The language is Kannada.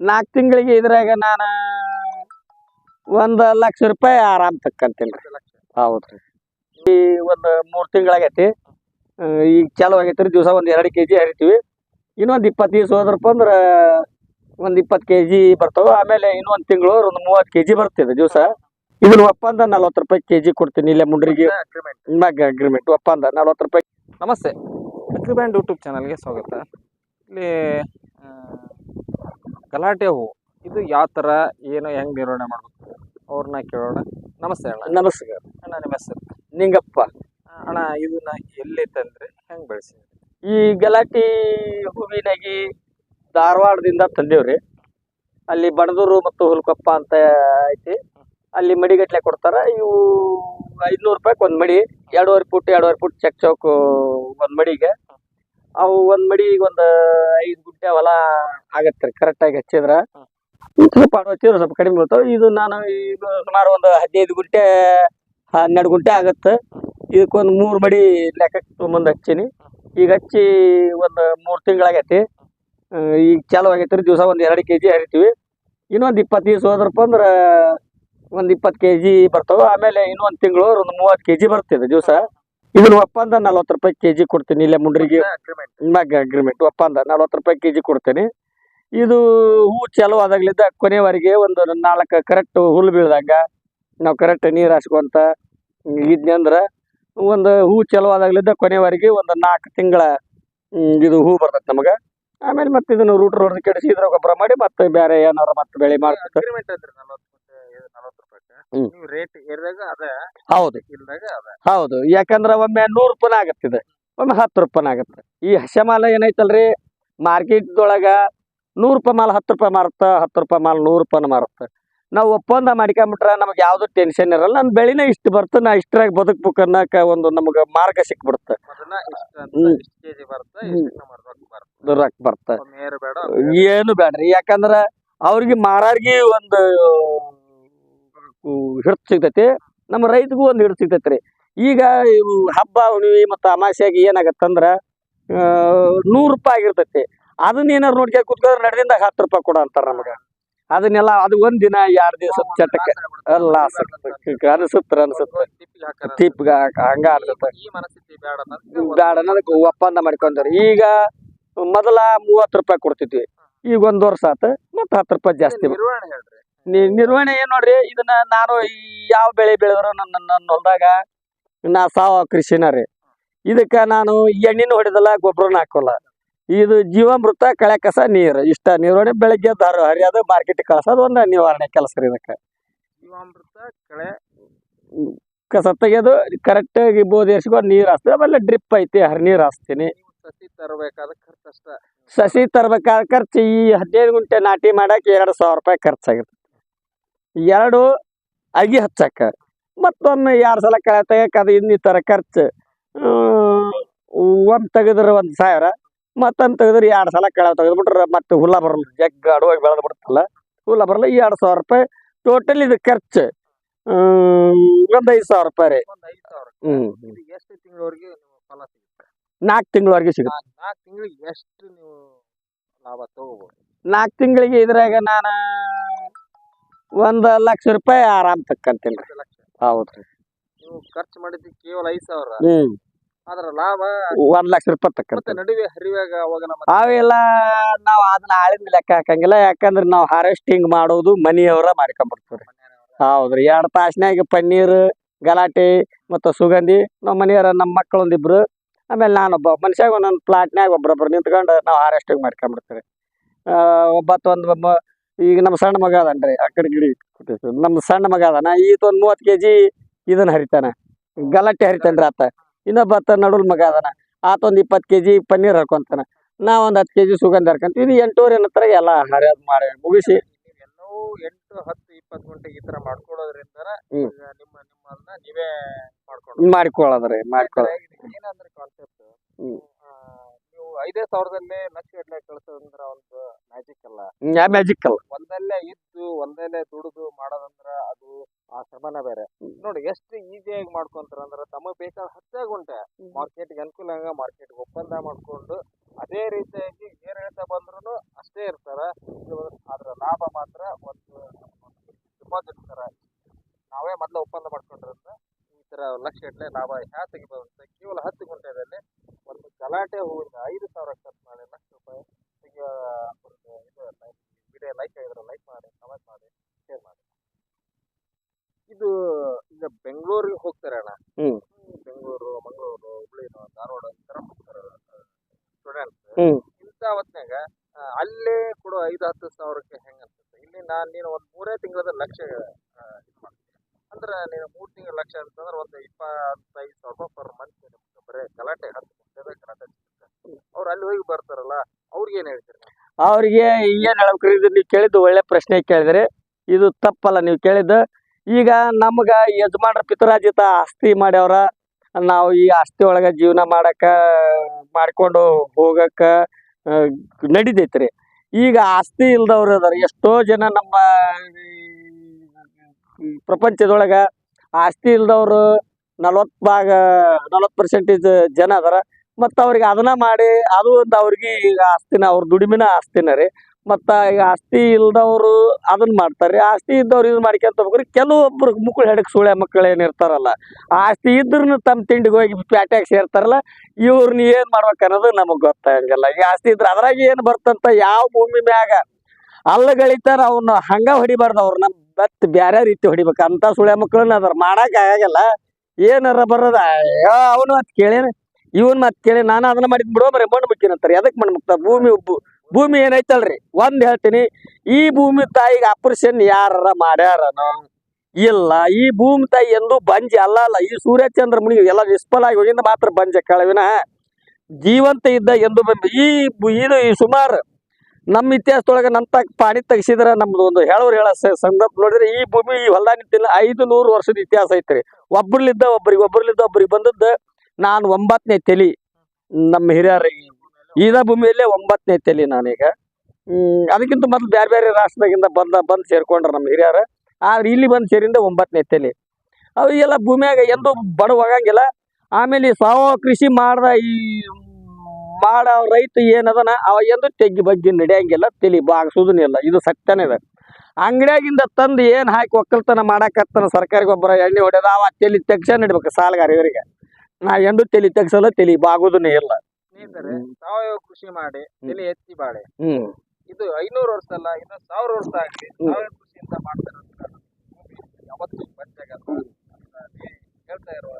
ನಾಲ್ಕು ತಿಂಗಳಿಗೆ ಇದ್ರಾಗ ನಾನು ಒಂದು ಲಕ್ಷ ರೂಪಾಯಿ ಆರಾಮ್ ತಕ್ಕಂತೀನಿ ರೀ ಲಕ್ಷ. ಹೌದ್ರಿ. ಈ ಒಂದು ಮೂರು ತಿಂಗಳಾಗೈತಿ ಈಗ ಚಾಲು ಆಗೈತೆ ರೀ ದಿವಸ ಒಂದು ಎರಡು ಕೆ ಜಿ ಹರಿತೀವಿ. ಇನ್ನೊಂದು ಇಪ್ಪತ್ತು ದಿವಸ ಹೋದ್ರಪ್ಪ ಅಂದ್ರೆ ಒಂದು ಇಪ್ಪತ್ತು ಕೆ ಜಿ ಬರ್ತಾವೆ. ಆಮೇಲೆ ಇನ್ನೊಂದು ತಿಂಗಳು ಒಂದು ಮೂವತ್ತು ಕೆ ಜಿ ಬರ್ತಿದೆ ದಿವಸ. ಇದನ್ನ ಒಪ್ಪಂದ ನಲ್ವತ್ತು ರೂಪಾಯಿ ಕೆ ಜಿ ಕೊಡ್ತೀನಿ. ಇಲ್ಲೇ ಮುಂಡ್ರಿಗೆ ಅಗ್ರಿಮೆಂಟ್ ಅಗ್ರಿಮೆಂಟ್ ಒಪ್ಪಂದ ನಲ್ವತ್ತು ರೂಪಾಯಿ. ನಮಸ್ತೆ. ಅಗ್ರಿಬ್ಯಾಂಡ್ ಯೂಟ್ಯೂಬ್ ಚಾನಲ್ಗೆ ಸ್ವಾಗತ. ಇಲ್ಲಿ ಗಲಾಟೆ ಹೂವು ಇದು ಯಾವ ಥರ ಏನು ಹೆಂಗೆ ನಿರ್ವಹಣೆ ಮಾಡಬೇಕು? ಅವ್ರನ್ನ ಕೇಳೋಣ. ನಮಸ್ತೆ ಅಣ್ಣ. ನಮಸ್ಕಾರ ಅಣ್ಣ ನಿಮ್ಮ ಹೆಸರು? ನಿಂಗಪ್ಪ. ಅಣ್ಣ ಇದನ್ನ ಎಲ್ಲಿ ತಂದ್ರೆ? ಹೆಂಗೆ ಬೆಳೆಸಿ ಈ ಗಲಾಟಿ ಹೂವಿನಾಗಿ ಧಾರವಾಡದಿಂದ ತಂದೇವ್ರಿ. ಅಲ್ಲಿ ಬಣದೂರು ಮತ್ತು ಹುಲ್ಕೊಪ್ಪ ಅಂತ ಐತಿ. ಅಲ್ಲಿ ಮಡಿಗಟ್ಲೆ ಕೊಡ್ತಾರ. ಇವು ಐದ್ನೂರು ರೂಪಾಯಿಗೆ ಒಂದು ಮಡಿ ಎರಡೂವರೆ ಫುಟ್ ಎರಡೂವರೆ ಫುಟ್ ಚಕ್ ಚೌಕ್ ಒಂದು ಮಡಿಗೆ. ಅವು ಒಂದ್ ಮಡಿ ಒಂದ್ ಐದ್ ಗುಂಟೆ ಹೊಲ ಆಗತ್ತೆ ರೀ ಕರೆಕ್ಟಾಗಿ ಹಚ್ಚಿದ್ರ. ಸ್ವಲ್ಪ ಹಚ್ಚಿದ್ರೆ ಸ್ವಲ್ಪ ಕಡಿಮೆ ಬೀಳ್ತಾವ. ಇದು ನಾನು ಇದು ಸುಮಾರು ಒಂದು ಹದಿನೈದು ಗುಂಟೆ ಹನ್ನೆರಡು ಗುಂಟೆ ಆಗತ್ತ. ಇದಕ್ಕೊಂದು ಮೂರು ಮಡಿ ಲೆಕ್ಕಕ್ಕೆ ತೊಗೊಂಬಂದು ಹಚ್ಚೀನಿ. ಈಗ ಹಚ್ಚಿ ಒಂದು ಮೂರು ತಿಂಗಳಾಗೈತಿ. ಈಗ ಚಾಲು ಆಗೈತ್ರಿ ರೀ ದಿವಸ ಒಂದು ಎರಡು ಕೆ ಜಿ ಹರಿತೀವಿ. ಇನ್ನೊಂದು ಇಪ್ಪತ್ತು ದಿವಸ ಹೋದ್ರಪ್ಪ ಅಂದ್ರೆ ಒಂದು ಇಪ್ಪತ್ತು ಕೆ ಜಿ ಬರ್ತಾವೆ. ಆಮೇಲೆ ಇನ್ನೊಂದು ತಿಂಗಳು ಒಂದು ಮೂವತ್ತು ಕೆ ಜಿ ಬರ್ತಿದೆ ದಿವಸ. ಇದನ್ನ ಒಪ್ಪಂದ ನಲ್ವತ್ತು ರೂಪಾಯಿ ಕೆ ಜಿ ಕೊಡ್ತೀನಿ. ಇಲ್ಲೇ ಮುಂಡ್ರಿಗೆ ಅಗ್ರಿಮೆಂಟ್ ಒಪ್ಪಂದ ನಲ್ವತ್ತು ರೂಪಾಯಿ ಕೆ ಜಿ ಕೊಡ್ತೀನಿ. ಇದು ಹೂ ಚಲೋ ಆದಾಗ್ಲಿದ್ದ ಕೊನೆವರೆಗೆ ಒಂದು ನಾಲ್ಕು ಕರೆಕ್ಟ್ ಹುಲ್ಲು ಬೀಳ್ದಂಗ ನಾವು ಕರೆಕ್ಟ್ ನೀರು ಹಾಸ್ಕೊಂತ ಇದ್ನಂದ್ರ ಒಂದು ಹೂ ಚಲೋ ಆದಾಗ್ಲಿದ್ದ ಕೊನೆವರೆಗೆ ಒಂದು ನಾಲ್ಕು ತಿಂಗಳ ಇದು ಹೂ ಬರ್ತೈತೆ ನಮಗೆ. ಆಮೇಲೆ ಮತ್ತೆ ಇದನ್ನು ರೂಟ್ರ್ ರೋಡ್ ಕೆಡಿಸಿ ಇದ್ರ ಗೊಬ್ಬರ ಮಾಡಿ ಮತ್ತೆ ಬೇರೆ ಏನಾರ ಮತ್ತೆ ಬೆಳೆ ಮಾಡ್ತೈತೆ ಅಗ್ರಿಮೆಂಟ್ ಅಂದ್ರೆ ನಲ್ವತ್ತು ನಲ್ವತ್ತು ರೂಪಾಯಿ ಹ್ಮ್. ನೀವು ರೇಟ್ ಏರಿದಾಗ ಅದ ಹೌದು. ಇಲ್ದಾಗ ಅದ. ಹೌದು. ಯಾಕಂದ್ರ ಒಮ್ಮೆ ನೂರು ರೂಪಾಯಿ ಆಗತ್ತಿದೆ ಒಮ್ಮೆ ಹತ್ತು ರೂಪಾಯಿ ಆಗತ್ತೆ. ಈ ಹಸೆ ಏನೈತಲ್ರಿ? ಮಾರ್ಕೆಟ್ ಮಾರ್ಕೆಟ್ದೊಳಗ ನೂರು ರೂಪಾಯಿ ಮಾಲ್ ಹತ್ತು ರೂಪಾಯಿ ಮಾರುತ್ತ ಹತ್ತು ರೂಪಾಯಿ ಮಾಲ್ ನೂರು ರೂಪಾಯಿ ಮಾರುತ್ತ. ನಾವು ಒಪ್ಪಂದ ಮಾಡ್ಕೊಂಬಿಟ್ರೆ ನಮಗೆ ಯಾವುದು ಟೆನ್ಷನ್ ಇರಲ್ಲ. ನನ್ನ ಬೆಳಿನ ಇಷ್ಟು ಬರ್ತ ನಾ ಇಷ್ಟರಾಗ ಬದುಕ್ಬೇಕು ಅನ್ನಕ ಒಂದು ನಮಗೆ ಮಾರ್ಗ ಸಿಕ್ಬಿಡುತ್ತೆ ರೊಕ್ಕ ಬರ್ತ. ಏನು ಬೇಡ್ರಿ ಯಾಕಂದ್ರ ಅವ್ರಿಗೆ ಮಾರಾರ್ಗಿ ಒಂದು ಹಿಡ್ತು ಸಿಗ್ತೈತಿ. ನಮ್ಮ ರೈತಗೂ ಒಂದು ಹಿಡ್ತು ಸಿಗ್ತೈತಿ ರೀ ಈಗ ಇವು ಹಬ್ಬ, ಹುಣ್ಣಿಮೆ ಮತ್ತು ಅಮಾಸ್ಯಾಗ ಏನಾಗತ್ತಂದ್ರ ನೂರು ರೂಪಾಯಿ ಆಗಿರ್ತೈತಿ. ಅದನ್ನ ಏನಾರು ನೋಡ್ಕೊಂಡು ಕುತ್ಕೊಂಡ್ರೆ ನಡೆದಿಂದಾಗ ಹತ್ತು ರೂಪಾಯಿ ಕೊಡ ಅಂತಾರೆ ನಮಗೆ. ಅದನ್ನೆಲ್ಲ, ಅದು ಒಂದ್ ದಿನ, ಎರಡು ದಿವಸ ಚಟಕ್ಕೆ ಎಲ್ಲ ಅನಿಸುತ್ತ ಅನಿಸುತ್ತೆ. ತೀಪ್ಗ ಹಂಗ ಬ್ಯಾಡ ಅನ್ನೋದಕ್ಕೆ ಒಪ್ಪಂದ ಮಾಡ್ಕೊಂಡ್ರಿ ಈಗ ಮೊದಲ ಮೂವತ್ತು ರೂಪಾಯಿ ಕೊಡ್ತಿದ್ವಿ. ಈಗ ಒಂದು ವರ್ಷ ಆತ, ಮತ್ತೆ ಹತ್ತು ರೂಪಾಯಿ ಜಾಸ್ತಿ ನಿರ್ವಹಣೆ ನಿ- ನಿರ್ವಹಣೆ ಏನ್ ನೋಡ್ರಿ ಇದನ್ನ ನಾನು ಯಾವ ಬೆಳೆ ಬೆಳೆದ್ರು ನನ್ನ ನನ್ನ ಹೊಲದಾಗ ನಾ ಸಾವ ಕೃಷಿನ ರೀ. ಇದಕ್ಕ ನಾನು ಎಣ್ಣಿನ ಹೊಡೆದಲ್ಲ ಗೊಬ್ಬರನ ಹಾಕೋಲ್ಲ. ಇದು ಜೀವಾಮೃತ ಕಳೆ ಕಸ ನೀರು ಇಷ್ಟ ನಿರ್ವಹಣೆ ಬೆಳಗ್ಗೆ ದಾರ ಹರಿಯೋದು ಮಾರ್ಕೆಟ್ ಕಳ್ಸೋದು ಒಂದು ನಿವಾರಣೆ ಕೆಲಸ ರೀ ಇದಕ್ಕೆ. ಜೀವಾಮೃತ ಕಳೆ ಕಸ ತೆಗೆಯೋದು ಕರೆಕ್ಟಾಗಿ ಬೋಧಿ ಎರ್ಸ್ಕೊಂಡು ನೀರು ಹಾಸ್ತೀವಿ ಆಮೇಲೆ ಡ್ರಿಪ್ ಐತಿ ಹರಿ ನೀರು ಹಾಸ್ತೀನಿ ಸಸಿ ತರಬೇಕಾದ ಖರ್ಚು ಅಷ್ಟ. ಸಸಿ ತರಬೇಕಾದ ಖರ್ಚು ಈ ಹದಿನೈದು ಗುಂಟೆ ನಾಟಿ ಮಾಡಕ್ಕೆ ಎರಡು ಸಾವಿರ ರೂಪಾಯಿ ಖರ್ಚಾಗಿರ್ತದೆ ಎರಡು ಅಗಿ ಹಚ್ಚಕ್ಕ ಮತ್ತೊಮ್ಮೆ ಎರಡು ಸಲ ಕಳೆ ತೆಗಿಯಕ್ಕೆ ಅದು ಇನ್ನಿತರ ಖರ್ಚು. ಒಂದು ತೆಗೆದ್ರೆ ಒಂದು ಸಾವಿರ ಮತ್ತೊಂದು ತೆಗೆದ್ರೆ ಎರಡು ಸಲ ಕಳೆ ತೆಗೆದ್ಬಿಟ್ರೆ ಮತ್ತೆ ಹುಲ್ಲ ಬರಲ್ಲ. ಜಗ್ ಅಡುವಾಗಿ ಬೆಳೆದು ಬಿಡ್ತಲ್ಲ. ಹುಲ್ಲ ಬರಲ್ಲ ಈ ಎರಡು ಸಾವಿರ ರೂಪಾಯಿ ಟೋಟಲ್ ಇದು ಖರ್ಚು. ಒಂದು ಐದು ಸಾವಿರ ರೂಪಾಯಿ ರೀ. ಹ್ಞೂ ಎಷ್ಟು ತಿಂಗಳವರೆಗೆ ಫಲ ಸಿಗುತ್ತೆ? ನಾಲ್ಕು ತಿಂಗಳವರೆಗೆ ಸಿಗುತ್ತೆ. ನಾಲ್ಕು ತಿಂಗಳಿಗೆ ಎಷ್ಟು ನೀವು ಲಾಭ ತಗೋಬಹುದು ನಾಲ್ಕು ತಿಂಗಳಿಗೆ ಇದ್ರಾಗ ನಾನು ಒಂದು ಲಕ್ಷ ರೂಪಾಯಿ ಆರಾಮ್ ತಕ್ಕಂತೀನಿ ರೀ. ಹೌದ್ರಿ ನೀವು ಖರ್ಚು ಮಾಡಿದ್ದು ಕೇವಲ ಐದು ಸಾವಿರ. ಹ್ಮ್. ಅದರ ಲಾಭ ಒಂದ್ ಲಕ್ಷ ರೂಪಾಯಿ ಮತ್ತೆ ತಕ್ಕಂತೀನಿ ನಡುವೆ ಹರಿವಾಗ ಅವಾಗ ನಮ್ಮ ಅವೆಲ್ಲ ನಾವು ಅದನ್ನ ಆಳಿಂದ ಲೆಕ್ಕ ಹಾಕಂಗಿಲ್ಲ. ಯಾಕಂದ್ರೆ ನಾವು ಹಾರ್ವೆಸ್ಟಿಂಗ್ ಮಾಡೋದು ಮನಿಯವರ ಮಾಡ್ಕೊಂಡ್ಬಿಡ್ತೀವಿ ಹೌದ್ರಿ ಎರಡು ತಾಸ್ನ್ಯಾಗ ಪನ್ನೀರ್ ಗಲಾಟೆ ಮತ್ತು ಸುಗಂಧಿ ನಮ್ಮ ಮನೆಯವರ ನಮ್ಮ ಮಕ್ಕಳು ಒಂದಿಬ್ರು ಆಮೇಲೆ ನಾನೊಬ್ಬ ಮನುಷ್ಯಾಗ ಒಂದೊಂದು ಪ್ಲಾಟ್ನ್ಯಾಗ ಒಬ್ರೊಬ್ರು ನಿಂತ್ಕೊಂಡು ನಾವು ಹಾರೆಸ್ಟಿಂಗ್ ಮಾಡ್ಕೊಂಬಿಡ್ತೀವಿ ಆ, ಒಬ್ಬತ್ತು ಒಂದು ಈಗ ನಮ್ಮ ಸಣ್ಣ ಮಗ ಅದನ್ರಿ ಆ ಕಡೆ ಗಿಡಿ ಕೊಟ್ಟಿದ್ದು. ನಮ್ಮ ಸಣ್ಣ ಮಗ ಅದಾನ ಈತ ಒಂದು ಮೂವತ್ತು ಕೆ ಜಿ ಇದನ್ನ ಹರಿತಾನ. ಗಲಾಟೆ ರೀ ಆತ. ಇನ್ನೊಬ್ಬತ್ತ ನಡುಲ್ ಮಗ ಅದಾನ. ಆತ ಒಂದು ಇಪ್ಪತ್ತು ಕೆ ಜಿ ಪನ್ನೀರ್ ಹರ್ಕೊಂತಾನ. ನಾ ಒಂದು ಹತ್ತು ಕೆ ಜಿ ಸುಗಂಧ ಹರ್ಕೊಂತೀವಿ. ಇದು ಎಂಟೂವರೆ ಹತ್ರ ಎಲ್ಲ ಹರಿಯೋದು ಮಾಡಿ ಮುಗಿಸಿ. ಎಲ್ಲವೂ ಎಂಟು ಹತ್ತು ಇಪ್ಪತ್ತು ಗಂಟೆ ಈ ಥರ ಮಾಡ್ಕೊಳ್ಳೋದ್ರಿಂದ ನಿಮ್ಮ ನಿಮ್ಮನ್ನ ನೀವೇ ಮಾಡ್ಕೊಂಡು ಮಾಡ್ಕೊಳ್ಳೋದ್ರಿ ಮಾಡ್ಕೊಳ್ಳೋದು ಏನಂದ್ರೆ ಕಾನ್ಸೆಪ್ಟ್ ಐದೇ ಸಾವಿರದಲ್ಲೇ ಲಕ್ಷ ಗಟ್ಟಲೆ ಕಳ್ಸೋದಂದ್ರ ಒಂದು ಮ್ಯಾಜಿಕ್ ಅಲ್ಲ. ಯಾ ಮ್ಯಾಜಿಕ್ ಅಲ್ಲ. ಒಂದಲ್ಲೇ ಇದ್ದು ಒಂದಲ್ಲೇ ದುಡಿದು ಮಾಡೋದಂದ್ರ ಅದು ಆ ಶ್ರಮನ ಬೇರೆ. ನೋಡಿ ಎಷ್ಟು ಈಸಿಯಾಗಿ ಮಾಡ್ಕೊಂತಾರ ಅಂದ್ರ ತಮಗೆ ಬೇಕಾದ ಹತ್ತೇ ಗುಂಟೆ ಮಾರ್ಕೆಟ್ಗೆ ಅನುಕೂಲ ಹಂಗ ಮಾರ್ಕೆಟ್ಗೆ ಒಪ್ಪಂದ ಮಾಡ್ಕೊಂಡು ಅದೇ ರೀತಿಯಾಗಿ ಏರಿಳಿತ ಹೇಳ್ತಾ ಬಂದ್ರು ಅಷ್ಟೇ ಇರ್ತಾರ. ಅದ್ರ ಲಾಭ ಮಾತ್ರ ಒಂದು ಡಿಪಾಸಿಟ್ ತರ ನಾವೇ ಮೊದ್ಲು ಒಪ್ಪಂದ ಮಾಡ್ಕೊಂಡಿರೋದ್ರಿಂದ ಈ ತರ ಲಕ್ಷ ಗಟ್ಟಲೆ ಲಾಭ ಹ್ಯಾ ತೆಗಿಬೋದು ಅಂತ ಕೇವಲ ಹತ್ತು ಗುಂಟೆದಲ್ಲಿ ಒಂದು ಗಲಾಟೆ ಹೂವಿನ ಐದು ಸಾವಿರ ಖರ್ಚು ಮಾಡಿ ಲಕ್ಷ ರೂಪಾಯಿ ತೆಗಿಯೋ ಒಂದು ಇದು ವಿಡಿಯೋ ಲೈಕ್ ಆಗಿದ್ರೆ ಲೈಕ್ ಮಾಡಿ ಕಮೆಂಟ್ ಮಾಡಿ ಶೇರ್ ಮಾಡಿ ಇದು ಈಗ ಬೆಂಗಳೂರಿಗೆ ಹೋಗ್ತಾರೆ ಅಣ್ಣ. ಹ್ಮ್. ಬೆಂಗಳೂರು ಮಂಗಳೂರು ಹುಬ್ಳಿ ಧಾರವಾಡ ಈ ಸ್ಟೂಡೆಂಟ್ ಹೋಗ್ತಾರೆ ಸ್ಟೂಡೆಂಟ್ಸ್ ಇಂಥ ಹೊತ್ನ್ಯಾಗ ಆ, ಅಲ್ಲೇ ಕೊಡು ಐದು ಹತ್ತು ಸಾವಿರಕ್ಕೆ ಹೆಂಗ ಅನ್ಸುತ್ತೆ? ಇಲ್ಲಿ ನಾನು ನೀನು ಒಂದು ಮೂರೇ ತಿಂಗಳದ ಲಕ್ಷ ಇದು ಮಾಡ್ತೀನಿ. ಅಂದ್ರೆ ನೀನು ಮೂರು ತಿಂಗಳ ಲಕ್ಷ ಅಂತಂದ್ರೆ ಒಂದು ಇಪ್ಪತ್ತೈದು ಸಾವಿರ ರೂಪಾಯಿ ಪರ್ ಮಂತ್ ನಿಮ್ಗೆ ಬರೀ ಗಲಾಟೆ ಹತ್ತು ಗಲಾಟೆ ಸಿಗುತ್ತೆ. ಅವ್ರು ಅಲ್ಲಿ ಹೋಗಿ ಬರ್ತಾರಲ್ಲ ಅವ್ರಿಗೆ ಏನು ಹೇಳ್ತೀರಿ? ಅವ್ರಿಗೆ ಏನು ಹೇಳ್ಬೇಕ್ರಿ ಇದು ನೀವು ಕೇಳಿದ್ದು ಒಳ್ಳೆ ಪ್ರಶ್ನೆ ಕೇಳಿದ್ರಿ. ಇದು ತಪ್ಪಲ್ಲ, ನೀವು ಕೇಳಿದ್ದು. ಈಗ ನಮ್ಗೆ ಯಜಮಾನ್ರ ಪಿತರಾಜಿತ ಆಸ್ತಿ ಮಾಡ್ಯವ್ರ. ನಾವು ಈ ಆಸ್ತಿ ಒಳಗ ಜೀವನ ಮಾಡಕ, ಮಾಡ್ಕೊಂಡು ಹೋಗಕ್ಕೆ ನಡಿದೈತ್ರಿ ಈಗ ಆಸ್ತಿ ಇಲ್ದವ್ರು ಅದಾರ. ಎಷ್ಟೋ ಜನ ನಮ್ಮ ಪ್ರಪಂಚದೊಳಗ ಆಸ್ತಿ ಇಲ್ದವ್ರು ನಲ್ವತ್ತು ಭಾಗ, ನಲ್ವತ್ತು ಪರ್ಸೆಂಟೇಜ್ ಜನ ಅದಾರ. ಮತ್ತು ಅವ್ರಿಗೆ ಅದನ್ನ ಮಾಡಿ, ಅದು ಒಂದು ಅವ್ರಿಗೆ ಈಗ ಆಸ್ತಿನ, ಅವ್ರ ದುಡಿಮೆನ ಆಸ್ತಿನ ರೀ. ಮತ್ತ ಈಗ ಆಸ್ತಿ ಇಲ್ದವ್ರು ಅದನ್ನ ಮಾಡ್ತಾರೆ ಆಸ್ತಿ ಇದ್ದವ್ರು ಇದನ್ನ ಮಾಡ್ಕೊಂತ ಹೋಗ್ರಿ ಕೆಲವೊಬ್ರು ಮುಕ್ಕಳು ಹೆಡಕ್ ಸುಳೆ ಮಕ್ಕಳು ಏನು ಇರ್ತಾರಲ್ಲ, ಆಸ್ತಿ ಇದ್ರೂ ತಮ್ಮ ತಿಂಡಿಗೆ ಹೋಗಿ ಪ್ಯಾಟ್ಯಾಗ ಸೇರ್ತಾರಲ್ಲ ಇವ್ರನ್ನ ಏನು ಮಾಡ್ಬೇಕು ಅನ್ನೋದು ನಮಗೆ ಗೊತ್ತಾಗಂಗಿಲ್ಲ. ಈ ಆಸ್ತಿ ಇದ್ರೆ ಅದ್ರಾಗ ಏನು ಬರ್ತಂತ ಯಾವ ಭೂಮಿ ಮ್ಯಾಗ ಅಲ್ಲಗಳಿತಾರ ಅವ್ನ ಹಂಗ ಹೊಡಿಬಾರ್ದು ಅವ್ರನ್ನ ಬತ್ ಬ್ಯಾರೆ ರೀತಿ ಹೊಡಿಬೇಕು. ಅಂತ ಸುಳೆ ಮಕ್ಕಳನ್ನ ಅದ್ರ ಮಾಡಕ್ ಆಗಲ್ಲ ಏನಾರ ಬರೋದ ಅವನು ಅಂತ ಕೇಳೇನ ಇವನ್ ಮತ್ತೆ ಕೇಳಿ ನಾನು ಅದನ್ನ ಮಾಡಿದ್ ಬಿಡೋ, ಬರೀ ಮಣ್ಣು ಮುಕ್ಕಿನಂತಾರೆ ಎದಕ್ ಮಣ್ಣು ಮುಕ್ತ? ಭೂಮಿ ಭೂಮಿ ಏನೈತಲ್ರಿ? ಒಂದ್ ಹೇಳ್ತೀನಿ. ಈ ಭೂಮಿ ತಾಯಿಗೆ ಆಪರೇಷನ್ ಯಾರ ಮಾಡ್ಯಾರ ಇಲ್ಲ. ಈ ಭೂಮಿ ತಾಯಿ ಎಂದು ಬಂಜಿ, ಅಲ್ಲ ಅಲ್ಲ. ಈ ಸೂರ್ಯಚಂದ್ರ ಮುನಿ ಎಲ್ಲ ನಿಷ್ಫಲ ಆಗಿ ಹೋಗಿಂದ ಮಾತ್ರ ಬಂಜ ಕಳವಿನ ಜೀವಂತ ಇದ್ದ ಎಂದು ಈ ಇದು ಈ ಸುಮಾರು ನಮ್ಮ ಇತಿಹಾಸದೊಳಗೆ ನಂತ ಪಾಣಿ ತೆಗಿಸಿದ್ರ ನಮ್ದು ಒಂದು ಹೇಳೋರು ಹೇಳ ಸಂದರ್ಭ ನೋಡಿದ್ರೆ ಈ ಭೂಮಿ ಈ ಹೊಲ್ದಾಗ ನಿಂತಿಲ್ಲ, ಐದು ನೂರು ವರ್ಷದ ಇತಿಹಾಸ ಐತ್ರಿ. ಒಬ್ರಲಿದ್ದ ಒಬ್ರಿಗೆ ಒಬ್ರಲಿದ್ದ ಒಬ್ರಿಗೆ ಬಂದದ್ದು ನಾನು ಒಂಬತ್ತನೇ ತಲಿ ನಮ್ಮ ಹಿರಿಯರಿಗೆ. ಇದ ಭೂಮಿಯಲ್ಲೇ ಒಂಬತ್ತನೇ ತಲಿ ನಾನೀಗ. ಅದಕ್ಕಿಂತ ಮೊದಲು ಬೇರೆ ಬೇರೆ ರಾಷ್ಟ್ರದಾಗಿಂದ ಬಂದ, ಬಂದು ಸೇರ್ಕೊಂಡ್ರೆ ನಮ್ಮ ಹಿರಿಯರು. ಆದ್ರೆ ಇಲ್ಲಿ ಬಂದು ಸೇರಿಂದ ಒಂಬತ್ತನೇ ತಲಿ. ಅವೆಲ್ಲ ಭೂಮಿಯಾಗ ಎಂದೂ ಬಡ ಹೋಗಂಗಿಲ್ಲ ಆಮೇಲೆ ಸಾವಯವ ಕೃಷಿ ಮಾಡ್ದ ಈ ಮಾಡ ರೈತ ಏನದನ, ಅವ ಎಂದು ತೆಗ್ಗಿ ಬಗ್ಗೆ ನಡೆಯಂಗಿಲ್ಲ, ತಲಿ ಬಾಗ್ಸೋದನ್ನ ಇಲ್ಲ. ಇದು ಸತ್ಯನೇ ಇದೆ ಅಂಗಡಿಯಾಗಿಂದ ತಂದು ಏನು ಹಾಕಿ ಒಕ್ಕಲ್ತನ ಮಾಡಕತ್ತನ ಸರ್ಕಾರಿ ಗೊಬ್ಬರ ಎಣ್ಣೆ ಹೊಡೆದ ಅವ ತಲೆ ತೆಗ್ಸ ನಡಿಬೇಕು ಸಾಲಗಾರ ಇವರಿಗೆ. ನಾ ಎಂದು ತಲಿ ತೆಗ್ಸಲ್ಲ ತಲಿ ಬಾಗೋದನ್ನೇ ಇಲ್ಲ. ಸ್ನೇಹಿತರೆ ಸಾವಯವ ಕೃಷಿ ಮಾಡಿ ತಲೆ ಎತ್ತಿ ಬಾಳೆ. ಹ್ಮ್. ಇದು ಐನೂರು ವರ್ಷ ಅಲ್ಲ ಇದು ಸಾವಿರ ವರ್ಷ ಆಗಲಿ ಹ್ಮ್. ಸಾವಯವ ಕೃಷಿಯಿಂದ ಮಾಡ್ತಾರೆ ಯಾವತ್ತೂ ಬಂದಾಗ ಹೇಳ್ತಾ ಇರುವ